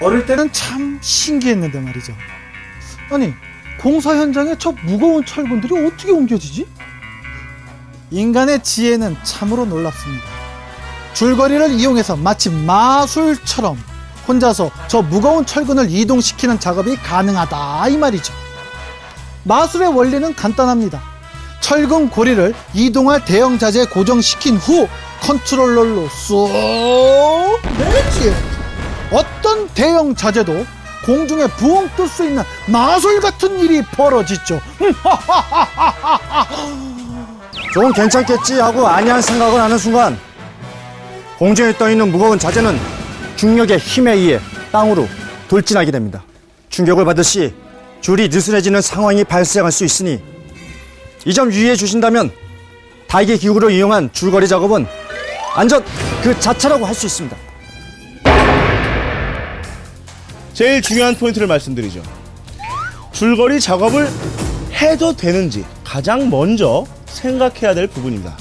어릴 때는 참 신기했는데 말이죠. 아니, 공사 현장에 저 무거운 철근들이 어떻게 옮겨지지? 인간의 지혜는 참으로 놀랍습니다. 줄거리를 이용해서 마치 마술처럼 혼자서 저 무거운 철근을 이동시키는 작업이 가능하다 이 말이죠. 마술의 원리는 간단합니다. 철근 고리를 이동할 대형 자재에 고정시킨 후 컨트롤러로 쏙 내지 어떤 대형 자재도 공중에 부엉 뜰 수 있는 마술 같은 일이 벌어지죠. 좀 괜찮겠지 하고 안이한 생각을 하는 순간 공중에 떠 있는 무거운 자재는 중력의 힘에 의해 땅으로 돌진하게 됩니다. 충격을 받듯이 줄이 느슨해지는 상황이 발생할 수 있으니 이 점 유의해 주신다면 다이기 기구를 이용한 줄거리 작업은 안전 그 자체라고 할 수 있습니다. 제일 중요한 포인트를 말씀드리죠. 줄거리 작업을 해도 되는지 가장 먼저 생각해야 될 부분입니다.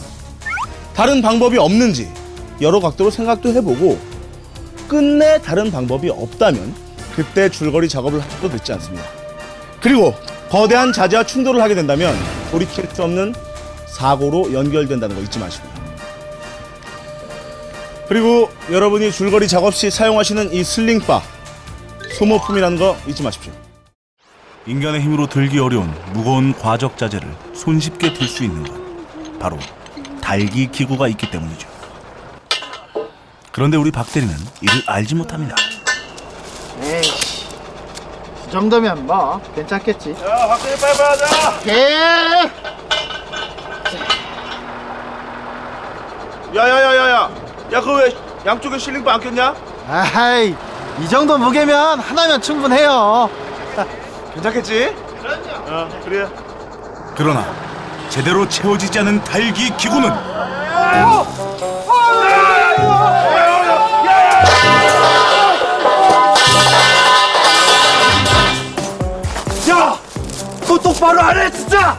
다른 방법이 없는지 여러 각도로 생각도 해보고 끝내 다른 방법이 없다면 그때 줄거리 작업을 하셔도 늦지 않습니다. 그리고 거대한 자재와 충돌을 하게 된다면 돌이킬 수 없는 사고로 연결된다는 거 잊지 마시고요. 그리고 여러분이 줄거리 작업 시 사용하시는 이 슬링바 소모품이라는 거 잊지 마십시오. 인간의 힘으로 들기 어려운 무거운 과적 자재를 손쉽게 들 수 있는 건 바로 달기 기구가 있기 때문이죠. 그런데 우리 박 대리는 이를 알지 못합니다. 에이씨, 이 정도면 뭐 괜찮겠지. 야, 박대리 빨리 하자. 예. 야야야야야. 야, 그거 왜 양쪽에 실링바 안 꼈냐? 아이, 이 정도 무게면 하나면 충분해요. 괜찮겠지? 어, 그래. 그러나 제대로 채워지지 않은 달기 기구는 야! 너 똑바로 안 해, 진짜!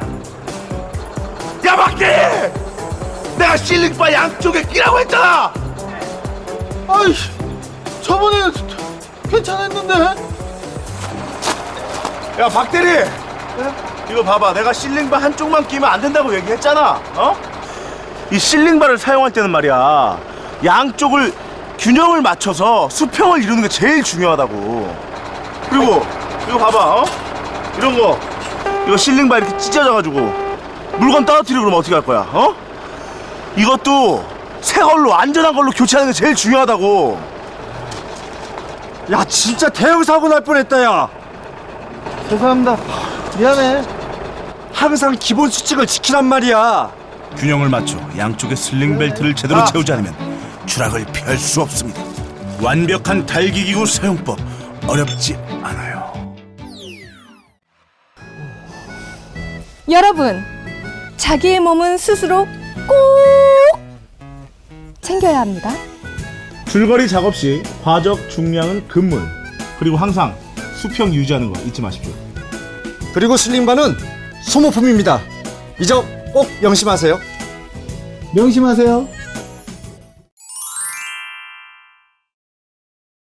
야, 박대리! 내가 실링바 양쪽에 끼라고 했잖아! 아이, 저번에. 야, 박대리! 이거 봐봐. 내가 실링바 한쪽만 끼면 안 된다고 얘기했잖아. 어? 이 실링바를 사용할 때는 말이야. 양쪽을 균형을 맞춰서 수평을 이루는 게 제일 중요하다고. 그리고 이거 봐봐. 어? 이런 거. 이거 실링바 이렇게 찢어져가지고 물건 떨어뜨리고 그러면 어떻게 할 거야? 어? 이것도 새 걸로 안전한 걸로 교체하는 게 제일 중요하다고. 야 진짜 대형 사고 날 뻔했다 야. 죄송합니다. 미안해. 항상 기본 수칙을 지키란 말이야. 균형을 맞춰 양쪽의 슬링 벨트를 제대로 채우지 않으면 추락을 피할 수 없습니다. 완벽한 달기 기구 사용법 어렵지 않아요. 여러분, 자기의 몸은 스스로 꼭 챙겨야 합니다. 줄거리 작업 시 과적 중량은 금물 그리고 항상 수평 유지하는 거 잊지 마십시오. 그리고 슬링바는 소모품입니다. 이 점 꼭 명심하세요. 명심하세요.